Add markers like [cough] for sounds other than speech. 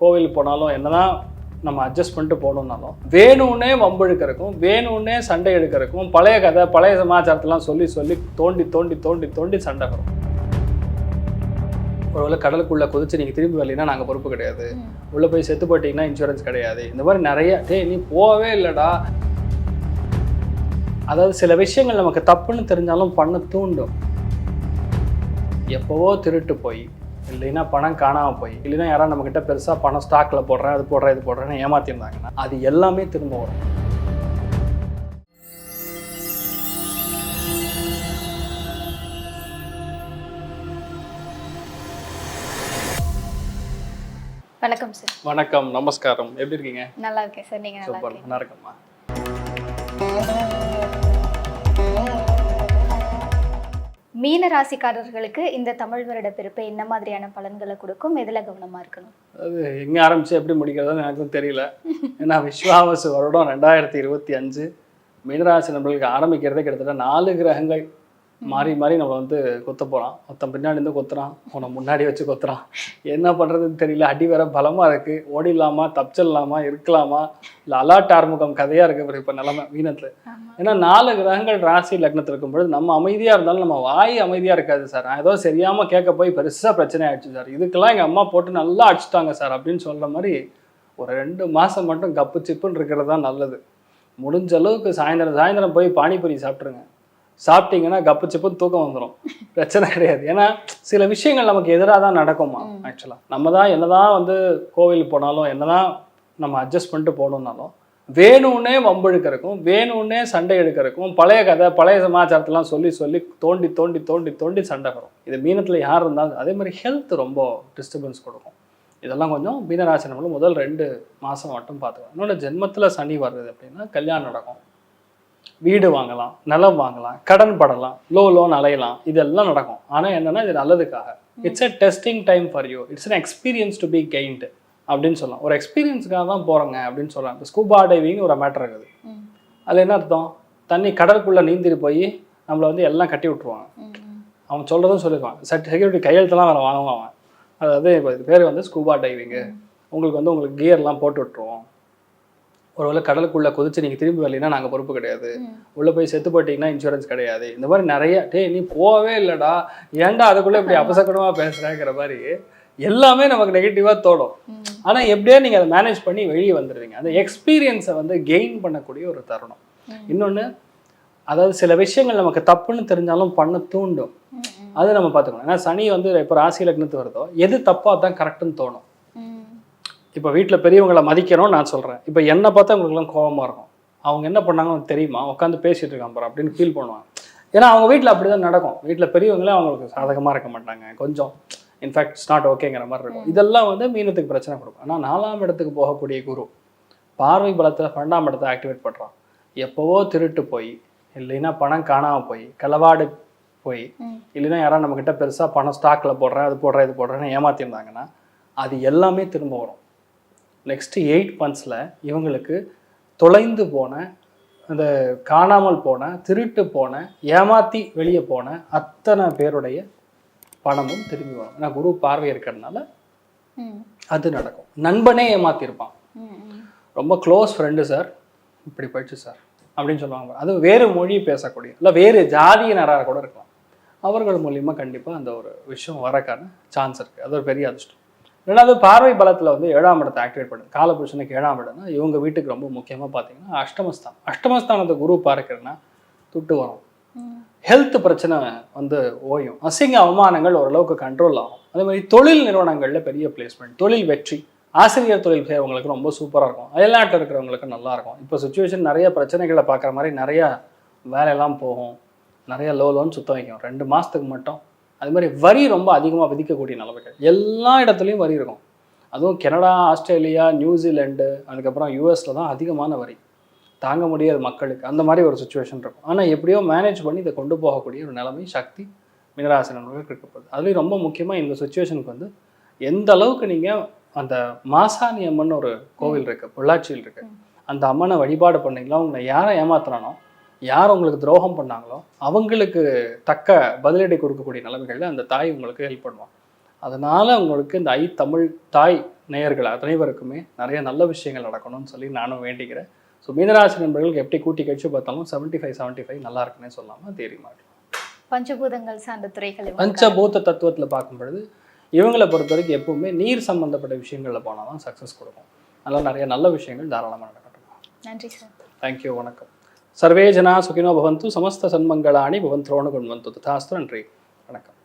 கோவில் போனாலும் என்னதான் நம்ம அட்ஜஸ்ட் பண்ணிட்டு போகணுன்னாலும் வேணும்னே வம்பெழுக்கிறதுக்கும் வேணும்னே சண்டை எடுக்கிறதுக்கும் பழைய கதை பழைய சமாச்சாரத்தெல்லாம் சொல்லி சொல்லி தோண்டி தோண்டி தோண்டி தோண்டி சண்டை வரும். ஒருவேளை கடலுக்குள்ள குதிச்சு நீங்கள் திரும்பி வரலைன்னா நாங்கள் பொறுப்பு கிடையாது. உள்ளே போய் செத்து போட்டிங்கன்னா இன்சூரன்ஸ் கிடையாது. இந்த மாதிரி நிறைய டேய் நீ போகவே இல்லைடா. அதாவது சில விஷயங்கள் நமக்கு தப்புன்னு தெரிஞ்சாலும் பண்ண தூண்டும். எப்போவோ திருட்டு போய் இல்லைன்னா பணம் காணாமல் போய் இல்லைன்னா யாராவது நம்மக்கிட்ட பெருசாக பணம் ஸ்டாக்கில் போடுறேன் அது போடுறேன் இது போடுறேன்னு ஏமாத்திருந்தாங்கன்னா அது எல்லாமே திரும்ப வரும். வணக்கம் சார். வணக்கம் நமஸ்காரம். எப்படி இருக்கீங்க? நல்லா இருக்கேன் சார் நீங்க நல்லா இருக்கீங்க நல்லா இருக்கம்மா. மீன ராசிக்காரர்களுக்கு இந்த தமிழ் வருட பிறப்பு என்ன மாதிரியான பலன்களை கொடுக்கும்? எதுல கவனமா இருக்கணும்? அது எங்கே ஆரம்பிச்சு எப்படி முடிக்கிறதுன்னு எனக்கும் தெரியல. ஏன்னா விஸ்வாவசு வருடம் ரெண்டாயிரத்தி இருபத்தி அஞ்சு மீனராசி நம்மளுக்கு ஆரம்பிக்கிறதே கிட்டத்தட்ட நாலு கிரகங்கள். மாறி மாறி நம்ம வந்து கொத்த போகிறான் ஒருத்தன் பின்னாடி இருந்து கொத்துறான். உன்னை முன்னாடி வச்சு கொத்துறான். என்ன பண்ணுறதுன்னு தெரியல. அடி வேற பலமாக இருக்குது ஓடிடலாமா தப்பிச்சிடலாமா இருக்கலாமா? இல்லை அலாட் ஆறுமுகம் கதையாக இருக்குது இப்போ நிலமை ஆமா. ஏன்னா நாலு கிரகங்கள் ராசி லக்னத்தில் இருக்கும் பொழுது நம்ம அமைதியாக இருந்தாலும் நம்ம வாய் அமைதியாக இருக்காது சார். நான் ஏதோ சரியாமல் கேட்க போய் பெருசாக பிரச்சனை ஆயிடுச்சு சார். இதுக்கெல்லாம் எங்கள் அம்மா போட்டு நல்லா அடிச்சிட்டாங்க சார் அப்படின்னு சொல்கிற மாதிரி ஒரு ரெண்டு மாதம் மட்டும் கப்பு சிப்புன்னு இருக்கிறது தான் நல்லது. முடிஞ்ச அளவுக்கு சாயந்தரம் சாயந்தரம் போய் பானிபூரி சாப்பிட்ருங்க சாப்பிட்டீங்கன்னா கப்பு சிப்புன்னு தூக்கம் வந்துடும் பிரச்சனை கிடையாது. ஏன்னா சில விஷயங்கள் நமக்கு எதிராக தான் நடக்குமா? ஆக்சுவலாக நம்ம தான் என்னதான் வந்து கோவில் போனாலும் என்னதான் நம்ம அட்ஜஸ்ட் பண்ணிட்டு போகணுன்னாலும் வேணும்னே வம்பெழுக்கிறதுக்கும் வேணும்னே சண்டை எடுக்கிறதுக்கும் பழைய கதை பழைய சமாச்சாரத்தெல்லாம் சொல்லி சொல்லி தோண்டி தோண்டி தோண்டி தோண்டி சண்டை வரும். இது மீனத்தில் யார் இருந்தாலும் அதே மாதிரி ஹெல்த் ரொம்ப டிஸ்டர்பன்ஸ் கொடுக்கும். இதெல்லாம் கொஞ்சம் மீனராசி நம்மளும் முதல் ரெண்டு மாதம் மட்டும் பார்த்துக்கலாம் இன்னொன்று ஜென்மத்தில் சனி வருது அப்படின்னா கல்யாணம் நடக்கும். வீடு வாங்கலாம் நிலம் வாங்கலாம் கடன் படலாம் லோ லோன் அலையலாம் இதெல்லாம் நடக்கும். ஆனால் என்னன்னா இது நல்லதுக்காக. It's a testing time for you it's an experience to be gained அப்படின்னு சொல்லலாம். ஒரு எக்ஸ்பீரியன்ஸுக்காக தான் போகிறோங்க அப்படின்னு சொல்லலாம். இப்போ ஸ்கூபா டைவிங் ஒரு மேட்டர் இருக்குது. அது என்ன அர்த்தம்? தண்ணி கடலுக்குள்ளே நீந்திட்டு போய் நம்மளை வந்து எல்லாம் கட்டி விட்ருவாங்க ம். அவன் சொல்கிறதும் சொல்லிடுவான் சட் செக்யூரிட்டி கையெழுத்தெல்லாம் வேறு வாங்குவான். அதாவது இப்போ இது பேர் வந்து ஸ்கூபா டைவிங்கு உங்களுக்கு வந்து உங்களுக்கு கியர்லாம் போட்டு விட்ருவோம் ஒருவேளை கடலுக்குள்ளே குதிச்சு நீங்கள் திரும்பி வரலைன்னா நாங்கள் பொறுப்பு கிடையாது. உள்ளே போய் செத்து போட்டிங்கன்னா இன்சூரன்ஸ் கிடையாது இந்த மாதிரி நிறைய டேய் நீ போகவே இல்லைடா ஏன்டா அதுக்குள்ளே இப்படி [laughs] அபசகனமாக பேசுகிறேங்கிற மாதிரி எல்லாமே நமக்கு நெகட்டிவாக தோணும் ம். ஆனால் எப்படியோ நீங்கள் அதை மேனேஜ் பண்ணி வெளியே வந்துடுவீங்க அந்த எக்ஸ்பீரியன்ஸை வந்து கெயின் பண்ணக்கூடிய ஒரு தருணம். இன்னொன்று அதாவது சில விஷயங்கள் நமக்கு தப்புன்னு தெரிஞ்சாலும் பண்ண தூண்டும். அது நம்ம பார்த்துக்கணும் ஏன்னா சனி வந்து இப்போ ராசி லக்னத்து வருதோ எது தப்பாக தான் கரெக்டுன்னு தோணும். இப்போ வீட்டில் பெரியவங்களை மதிக்கணும்னு நான் சொல்கிறேன் இப்போ என்னை பார்த்தா உங்களுக்குலாம் கோபமாக இருக்கும். அவங்க என்ன பண்ணாங்கன்னு தெரியுமா? உட்காந்து பேசிட்டு இருக்கான் பாரு அப்படின்னு ஃபீல் பண்ணுவாங்க. ஏன்னா அவங்க வீட்டில் அப்படி தான் நடக்கும். வீட்டில் பெரியவங்களே அவங்களுக்கு சாதகமாக இருக்க மாட்டாங்க. கொஞ்சம் இன்ஃபேக்ட் இட்ஸ் நாட் ஓகேங்கிற மாதிரி இருக்கும். இதெல்லாம் வந்து மீனத்துக்கு பிரச்சனை கொடுக்கும். ஆனால் நாலாம் இடத்துக்கு போகக்கூடிய குரு பார்வை பலத்தில் பன்னெண்டாம் இடத்தை ஆக்டிவேட் பண்ணுறான் எப்போவோ திருட்டு போய் இல்லைன்னா பணம் காணாமல் போய் களவாடு போய். இல்லைன்னா யாராவது நம்மக்கிட்ட பெருசாக பணம் ஸ்டாக்கில் போடுறேன் அது போடுறேன் இது போடுறேன்னு ஏமாத்திருந்தாங்கன்னா அது எல்லாமே திரும்ப வரும். நெக்ஸ்ட்டு எயிட் மந்த்ஸில் இவங்களுக்கு தொலைந்து போன அந்த காணாமல் போன திருட்டு போன ஏமாத்தி வெளியே போன அத்தனை பேருடைய பணமும் திரும்பி வரும். ஏன்னா குரு பார்வை இருக்கிறதுனால. அது நடக்கும். நண்பனே ஏமாத்திருப்பான். ரொம்ப க்ளோஸ் ஃப்ரெண்டு சார் இப்படி போயிடுச்சு சார் அப்படின்னு சொல்லுவாங்க. அது வேறு மொழி பேசக்கூடிய இல்லை வேறு ஜாதியினராக கூட இருக்கலாம். அவர்கள் மூலியமா கண்டிப்பாக அந்த ஒரு விஷயம் வரக்கான சான்ஸ் இருக்குது அது ஒரு பெரிய அதிர்ஷ்டம். ரெண்டாவது பார்வை பலத்தில் வந்து ஏழாம் இடத்தை ஆக்டிவேட் பண்ணுது. காலபுருஷனுக்கு ஏழாம் இடம்னா இவங்க வீட்டுக்கு ரொம்ப முக்கியமாக பார்த்தீங்கன்னா அஷ்டமஸ்தானம். அஷ்டமஸ்தானத்தை குரு பார்க்கிறதுனா துட்டு வரும். ஹெல்த் பிரச்சனை வந்து ஓயும். அசிங்க அவமானங்கள் ஓரளவுக்கு கண்ட்ரோல் ஆகும். அதே மாதிரி தொழில் நிறுவனங்களில் பெரிய பிளேஸ்மெண்ட் தொழில் வெற்றி. ஆசிரியர் தொழில் செய்கிறவங்களுக்கு ரொம்ப சூப்பராக இருக்கும். அயல்நாட்டில் இருக்கிறவங்களுக்கு நல்லா இருக்கும். இப்போ சுச்சுவேஷன் நிறைய பிரச்சனைகளை பார்க்குற மாதிரி நிறைய வேலையெல்லாம் போகும். நிறைய லோ லோன் சுத்த வைக்கும். ரெண்டு மாதத்துக்கு மட்டும் அது மாதிரி வரி ரொம்ப அதிகமாக விதிக்கக்கூடிய நிலைமைகள். எல்லா இடத்துலையும் வரி இருக்கும். அதுவும் கனடா ஆஸ்திரேலியா நியூசிலாண்டு அதுக்கப்புறம் யூஎஸில் தான் அதிகமான வரி. தாங்க முடியாது மக்களுக்கு. அந்த மாதிரி ஒரு சுச்சுவேஷன் இருக்கும். ஆனால் எப்படியோ மேனேஜ் பண்ணி இதை கொண்டு போகக்கூடிய ஒரு நிலைமை சக்தி மினராசி நண்பர்களுக்கு இருக்கப்படுது அதுலேயும் ரொம்ப முக்கியமாக இந்த சுச்சுவேஷனுக்கு வந்து எந்த அளவுக்கு நீங்கள் அந்த மாசாணி அம்மன் ஒரு கோவில் இருக்குது பொள்ளாச்சியில் இருக்குது அந்த அம்மனை வழிபாடு பண்ணீங்களோ? உங்களை யாரை ஏமாத்துறானோ யார் உங்களுக்கு துரோகம் பண்ணாங்களோ அவங்களுக்கு தக்க பதிலடி கொடுக்கக்கூடிய நிலைமைகளில் அந்த தாய் உங்களுக்கு ஹெல்ப் பண்ணுவான் அதனால் உங்களுக்கு இந்த ஐ தமிழ் தாய் நேயர்கள் அனைவருக்குமே நிறைய நல்ல விஷயங்கள் நடக்கணும்னு சொல்லி நானும் வேண்டிக்கிறேன். ஸோ மீனராசி நண்பர்களுக்கு எப்படி கூட்டி கழிச்சு பார்த்தாலும் செவன்ட்டி ஃபைவ் செவன்ட்டி ஃபைவ் நல்லா இருக்குன்னே சொல்லாமல் தைரியமாக இருக்கலாம் பஞ்சபூதங்கள் சார்ந்த துறைகள் பஞ்சபூத தத்துவத்தில் பார்க்கும் பொழுது இவங்களை பொறுத்த வரைக்கும் எப்பவுமே நீர் சம்பந்தப்பட்ட விஷயங்களில் போனால் தான் சக்ஸஸ் கொடுக்கும். அதனால் நிறைய நல்ல விஷயங்கள் தாராளமாக நடக்கட்டும். நன்றி சார். தேங்க்யூ வணக்கம். ಸರ್ವೇ ಜನ ಸುಖಿನೋ ಭವಂತು ಸಮಸ್ತ ಸನ್ಮಂಗಳಾಣಿ ಭವಂತ್ರೋಣಗುಣ್ವಂತು ತಥಾಸ್ತು ನನ್ರಿ. ವಣಕಂ